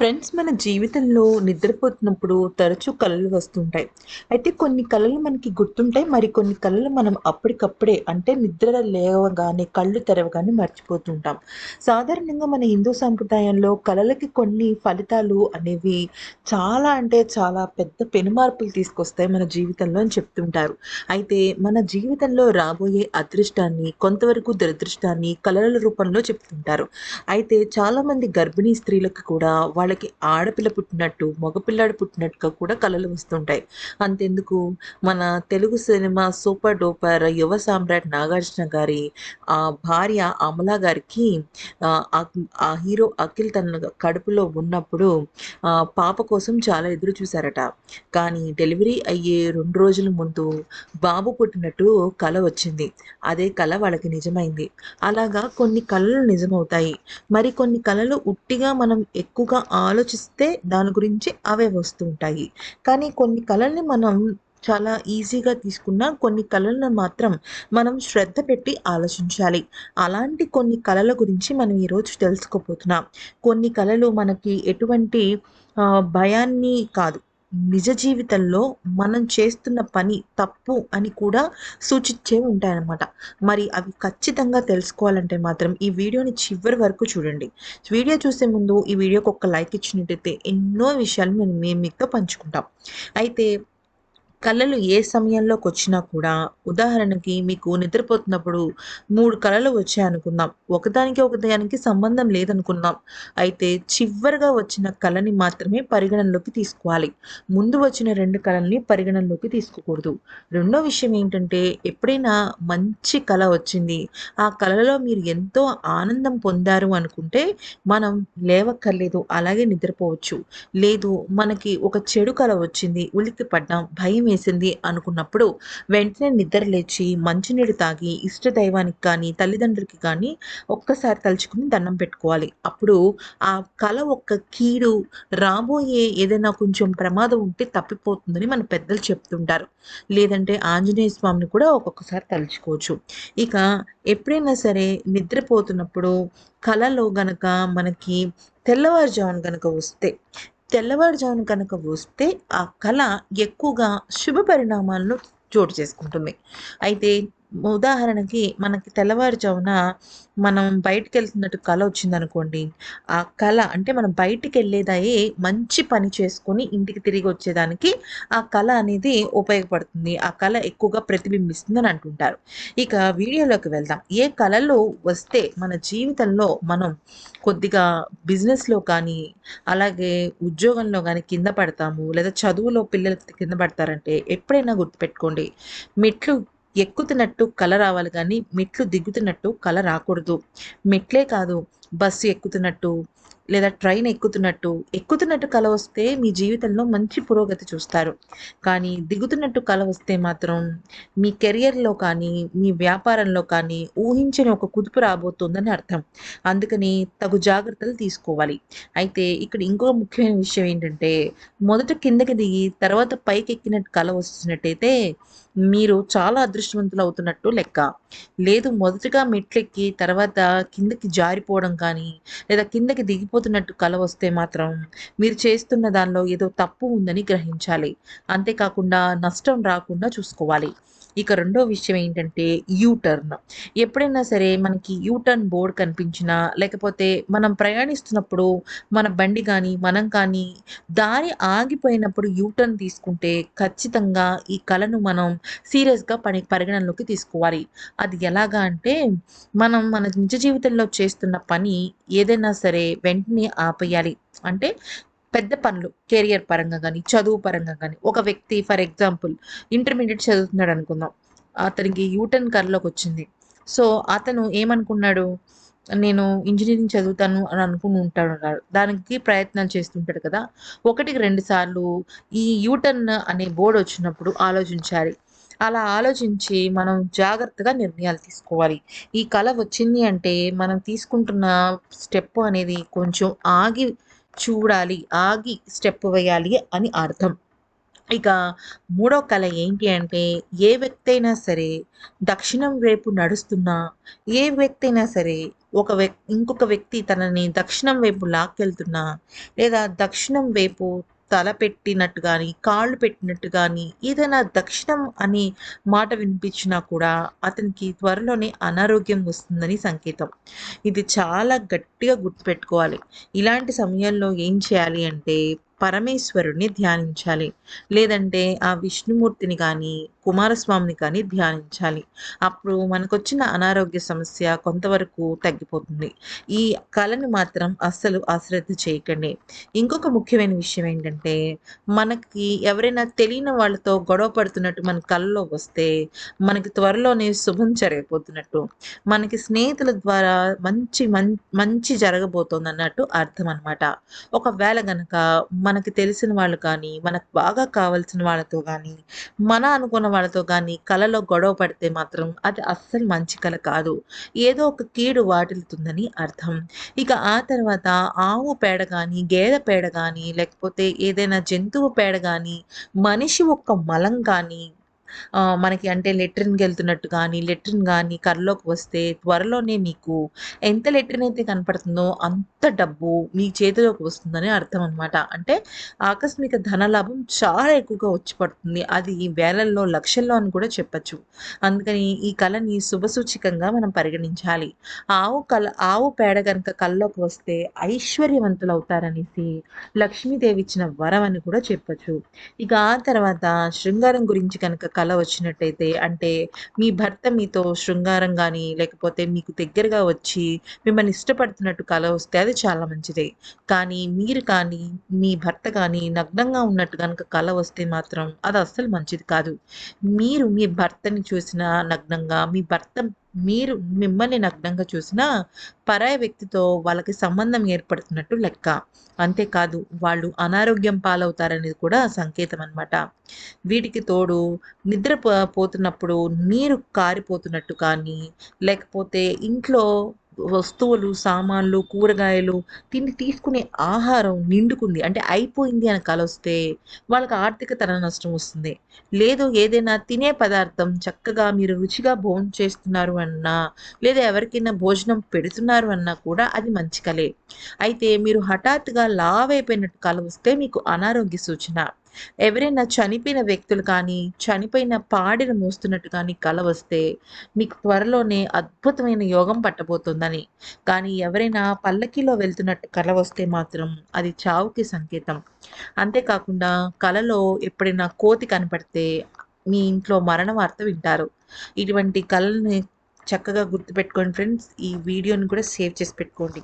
Friends మన జీవితంలో నిద్రపోతున్నప్పుడు తరచూ కళలు వస్తుంటాయి. అయితే కొన్ని కళలు మనకి గుర్తుంటాయి మరి కొన్ని కళలు మనం అప్పటికప్పుడే అంటే నిద్ర లేవగానే కళ్ళు తెరవగానే మర్చిపోతుంటాం. సాధారణంగా మన హిందూ సాంప్రదాయంలో కళలకి కొన్ని ఫలితాలు అనేవి చాలా అంటే చాలా పెద్ద పెనుమార్పులు తీసుకొస్తాయి మన జీవితంలో అని చెప్తుంటారు. అయితే మన జీవితంలో రాబోయే అదృష్టాన్ని కొంతవరకు దురదృష్టాన్ని కళల రూపంలో చెప్తుంటారు. అయితే చాలామంది గర్భిణీ స్త్రీలకు కూడా వాళ్ళకి ఆడపిల్ల పుట్టినట్టు మగపిల్లాడు పుట్టినట్టుగా కూడా కళలు వస్తుంటాయి. అంతెందుకు? మన తెలుగు సినిమా సూపర్ డూపర్ యువ సామ్రాట్ నాగార్జున గారి ఆ భార్య అమలా గారికి ఆ, హీరో అఖిల్ తన కడుపులో ఉన్నప్పుడు ఆ, పాప కోసం చాలా ఎదురు చూశారట. కానీ డెలివరీ అయ్యే రెండు రోజుల ముందు బాబు పుట్టినట్టు కళ వచ్చింది. అదే కళ వాళ్ళకి నిజమైంది. అలాగా కొన్ని కళలు నిజమవుతాయి. మరి కొన్ని కళలు ఉట్టిగా మనం ఎక్కువగా ఆలోచిస్తే దాని గురించి అవే వస్తుంటాయి. కానీ కొన్ని కళల్ని మనం చాలా ఈజీగా తీసుకున్న కొన్ని కళలను మాత్రం మనం శ్రద్ధ పెట్టి ఆలోచించాలి. అలాంటి కొన్ని కళల గురించి మనం ఈరోజు తెలుసుకోబోతున్నాం. కొన్ని కళలు మనకి ఎటువంటి భయాన్ని కాదు. నిజ జీవితంలో మనం చేస్తున్న పని తప్పు అని కూడా సూచించే ఉంటాయన్నమాట. మరి అవి ఖచ్చితంగా తెలుసుకోవాలంటే మాత్రం ఈ వీడియోని చివరి వరకు చూడండి. వీడియో చూసే ముందు ఈ వీడియోకి ఒక లైక్ ఇచ్చినట్టయితే ఎన్నో విషయాలు మేము మేము మీతో పంచుకుంటాం. అయితే కళలు ఏ సమయంలోకి వచ్చినా కూడా ఉదాహరణకి మీకు నిద్రపోతున్నప్పుడు మూడు కళలు వచ్చాయనుకుందాం ఒకదానికి ఒకదానికి సంబంధం లేదనుకుందాం. అయితే చివరిగా వచ్చిన కళని మాత్రమే పరిగణనలోకి తీసుకోవాలి. ముందు వచ్చిన రెండు కళల్ని పరిగణనలోకి తీసుకోకూడదు. రెండో విషయం ఏంటంటే ఎప్పుడైనా మంచి కళ వచ్చింది. ఆ కళలో మీరు ఎంతో ఆనందం పొందారు అనుకుంటే మనం లేవక్కర్లేదు అలాగే నిద్రపోవచ్చు. లేదు మనకి ఒక చెడు కళ వచ్చింది ఉలిక్కి పడ్డాం భయం వేసింది అనుకున్నప్పుడు వెంటనే నిద్ర లేచి మంచినీళ్ళు తాగి ఇష్ట దైవానికి కానీ తల్లిదండ్రులకి కానీ ఒక్కసారి తలుచుకుని దండం పెట్టుకోవాలి. అప్పుడు ఆ కళ ఒక్క కీడు రాబోయే ఏదైనా కొంచెం ప్రమాదం ఉంటే తప్పిపోతుందని మన పెద్దలు చెప్తుంటారు. లేదంటే ఆంజనేయ స్వామిని కూడా ఒక్కొక్కసారి తలుచుకోవచ్చు. ఇక ఎప్పుడైనా సరే నిద్రపోతున్నప్పుడు కళలో గనక మనకి తెల్లవారుజామున గనక వస్తే తెల్లవారుజామున కనుక వస్తే ఆ కళ ఎక్కువగా శుభ పరిణామాలను చోటు చేసుకుంటుంది. అయితే ఉదాహరణకి మనకి తెల్లవారుజామున మనం బయటికి వెళ్తున్నట్టు కళ వచ్చిందనుకోండి ఆ కళ అంటే మనం బయటికి వెళ్ళేదాయే మంచి పని చేసుకొని ఇంటికి తిరిగి వచ్చేదానికి ఆ కళ అనేది ఉపయోగపడుతుంది. ఆ కళ ఎక్కువగా ప్రతిబింబిస్తుంది అని అంటుంటారు. ఇక వీడియోలోకి వెళ్దాం. ఏ కళలు వస్తే మన జీవితంలో మనం కొద్దిగా బిజినెస్లో కానీ అలాగే ఉద్యోగంలో కానీ కింద పడతాము లేదా చదువులో పిల్లలు కింద పడతారంటే ఎప్పుడైనా గుర్తుపెట్టుకోండి. మెట్లు ఎక్కుతున్నట్టు కల రావాలి కానీ మెట్లు దిగుతున్నట్టు కల రాకూడదు. మెట్లే కాదు బస్సు ఎక్కుతున్నట్టు లేదా ట్రైన్ ఎక్కుతున్నట్టు. ఎక్కుతున్నట్టు కల వస్తే మీ జీవితంలో మంచి పురోగతి చూస్తారు. కానీ దిగుతున్నట్టు కల వస్తే మాత్రం మీ కెరియర్లో కానీ మీ వ్యాపారంలో కానీ ఊహించని ఒక కుదుపు రాబోతోందని అర్థం. అందుకని తగు జాగ్రత్తలు తీసుకోవాలి. అయితే ఇక్కడ ఇంకో ముఖ్యమైన విషయం ఏంటంటే మొదట కిందకి దిగి తర్వాత పైకి ఎక్కినట్టు కల వస్తున్నట్టయితే మీరు చాలా అదృష్టవంతులు అవుతున్నట్టు లెక్క. లేదు మొదటగా మెట్లెక్కి తర్వాత కిందకి జారిపోవడం కానీ లేదా కిందకి దిగిపోతున్నట్టు కల వస్తే మాత్రం మీరు చేస్తున్న దానిలో ఏదో తప్పు ఉందని గ్రహించాలి. అంతేకాకుండా నష్టం రాకుండా చూసుకోవాలి. ఇక రెండో విషయం ఏంటంటే యూటర్న్. ఎప్పుడైనా సరే మనకి యూటర్న్ బోర్డ్ కనిపించినా లేకపోతే మనం ప్రయాణిస్తున్నప్పుడు మన బండి కానీ మనం కానీ దారి ఆగిపోయినప్పుడు యూటర్న్ తీసుకుంటే ఖచ్చితంగా ఈ కళను మనం సీరియస్గా పని పరిగణనలోకి తీసుకోవాలి. అది ఎలాగా అంటే మనం మన నిజ జీవితంలో చేస్తున్న పని ఏదైనా సరే వెంటనే ఆపేయాలి. అంటే పెద్ద పనులు కెరియర్ పరంగా కానీ చదువు పరంగా కానీ ఒక వ్యక్తి ఫర్ ఎగ్జాంపుల్ ఇంటర్మీడియట్ చదువుతున్నాడు అనుకుందాం. అతనికి యూటర్న్ కర్లోకి వచ్చింది. సో అతను ఏమనుకున్నాడు? నేను ఇంజనీరింగ్ చదువుతాను అని అనుకుని ఉంటాడు దానికి ప్రయత్నాలు చేస్తుంటాడు కదా. ఒకటికి రెండు సార్లు ఈ యూటర్న్ అనే బోర్డు వచ్చినప్పుడు ఆలోచించాలి. అలా ఆలోచించి మనం జాగ్రత్తగా నిర్ణయాలు తీసుకోవాలి. ఈ కళ వచ్చింది అంటే మనం తీసుకుంటున్న స్టెప్ అనేది కొంచెం ఆగి చూడాలి ఆగి స్టెప్ వేయాలి అని అర్థం. ఇక మూడో కళ ఏంటి అంటే ఏ వ్యక్తి అయినా సరే దక్షిణం వైపు నడుస్తున్నా ఏ వ్యక్తి అయినా సరే ఒక వ్యక్తి ఇంకొక వ్యక్తి తనని దక్షిణం వైపు లాక్కెళ్తున్నా లేదా దక్షిణం వైపు తల పెట్టినట్టు కానీ కాళ్ళు పెట్టినట్టు కానీ ఏదైనా దక్షిణం అనే మాట వినిపించినా కూడా అతనికి త్వరలోనే అనారోగ్యం వస్తుందని సంకేతం. ఇది చాలా గట్టిగా గుర్తుపెట్టుకోవాలి. ఇలాంటి సమయంలో ఏం చేయాలి అంటే పరమేశ్వరుణ్ణి ధ్యానించాలి. లేదంటే ఆ విష్ణుమూర్తిని కానీ కుమారస్వామిని కానీ ధ్యానించాలి. అప్పుడు మనకొచ్చిన అనారోగ్య సమస్య కొంతవరకు తగ్గిపోతుంది. ఈ కళను మాత్రం అస్సలు అశ్రద్ధ చేయకండి. ఇంకొక ముఖ్యమైన విషయం ఏంటంటే మనకి ఎవరైనా తెలియని వాళ్ళతో గొడవ పడుతున్నట్టు మన కళ్ళలో వస్తే మనకి త్వరలోనే శుభం జరగబోతున్నట్టు మనకి స్నేహితుల ద్వారా మంచి మంచి జరగబోతోంది అన్నట్టు అర్థం అనమాట ఒకవేళ గనక మనకి తెలిసిన వాళ్ళు కానీ మనకు బాగా కావాల్సిన వాళ్ళతో కానీ మన అనుకున్న వాళ్ళతో కానీ కళలో గొడవ పడితే మాత్రం అది అస్సలు మంచి కళ కాదు. ఏదో ఒక కీడు వాటిల్తుందని అర్థం. ఇక ఆ తర్వాత ఆవు పేడ కానీ గేదె పేడ కానీ లేకపోతే ఏదైనా జంతువు పేడ కానీ మనిషి ఒక్క మలం కానీ మనకి అంటే లెట్రిన్‌కి వెళ్తున్నట్టు కానీ, లెట్రిన్ కానీ కర్రలోకి వస్తే త్వరలోనే మీకు ఎంత లెట్రిన్ అయితే కనపడుతుందో అంత డబ్బు మీ చేతిలోకి వస్తుందని అర్థం అనమాట. అంటే ఆకస్మిక ధనలాభం చాలా ఎక్కువగా వచ్చి పడుతుంది. అది వేలల్లో, లక్షల్లో అని కూడా చెప్పచ్చు. అందుకని ఈ కళని శుభసూచికంగా మనం పరిగణించాలి. ఆవు కళ ఆవు పేడ గనక కళ్ళలోకి వస్తే ఐశ్వర్యవంతులు అవుతారనేసి లక్ష్మీదేవి ఇచ్చిన వరం అని కూడా చెప్పచ్చు. ఇక ఆ తర్వాత శృంగారం గురించి కనుక కళ వచ్చినట్టయితే అంటే మీ భర్త మీతో శృంగారం కానీ లేకపోతే మీకు దగ్గరగా వచ్చి మిమ్మల్ని ఇష్టపడుతున్నట్టు కళ వస్తే అది చాలా మంచిదే. కానీ మీరు కానీ మీ భర్త కానీ నగ్నంగా ఉన్నట్టు కనుక కళ వస్తే మాత్రం అది అస్సలు మంచిది కాదు. మీరు మీ భర్తని చూసిన నగ్నంగా మీ భర్త మీరు మిమ్మల్ని నగ్నంగా చూసినా పరాయ వ్యక్తితో వాళ్ళకి సంబంధం ఏర్పడుతున్నట్టు లెక్క. అంతేకాదు వాళ్ళు అనారోగ్యం పాలవుతారనేది కూడా సంకేతం అనమాట వీటికి తోడు నిద్ర పోతున్నప్పుడు నీరు కారిపోతున్నట్టు కానీ లేకపోతే ఇంట్లో వస్తువులు సామాన్లు కూరగాయలు తిని తీసుకునే ఆహారం నిండుకుంది. అంటే అయిపోయింది అని కలొస్తే వాళ్ళకి ఆర్థిక తన నష్టం వస్తుంది. లేదు ఏదైనా తినే పదార్థం చక్కగా మీరు రుచిగా భోజనం చేస్తున్నారు అన్నా లేదా ఎవరికైనా భోజనం పెడుతున్నారు అన్నా కూడా అది మంచి కలే అయితే మీరు హఠాత్తుగా లావ్ అయిపోయినట్టు కల వస్తే మీకు అనారోగ్య సూచన. ఎవరైనా చనిపోయిన వ్యక్తులు కానీ చనిపోయిన పాడిని మోస్తున్నట్టు కానీ కళ వస్తే మీకు త్వరలోనే అద్భుతమైన యోగం పట్టబోతుందని. కానీ ఎవరైనా పల్లకిలో వెళ్తున్నట్టు కళ వస్తే మాత్రం అది చావుకి సంకేతం. అంతేకాకుండా కలలో ఎప్పుడైనా కోతి కనపడితే మీ ఇంట్లో మరణ వార్త వింటారు. ఇటువంటి కళల్ని చక్కగా గుర్తుపెట్టుకోండి ఫ్రెండ్స్. ఈ వీడియోని కూడా సేవ్ చేసి పెట్టుకోండి.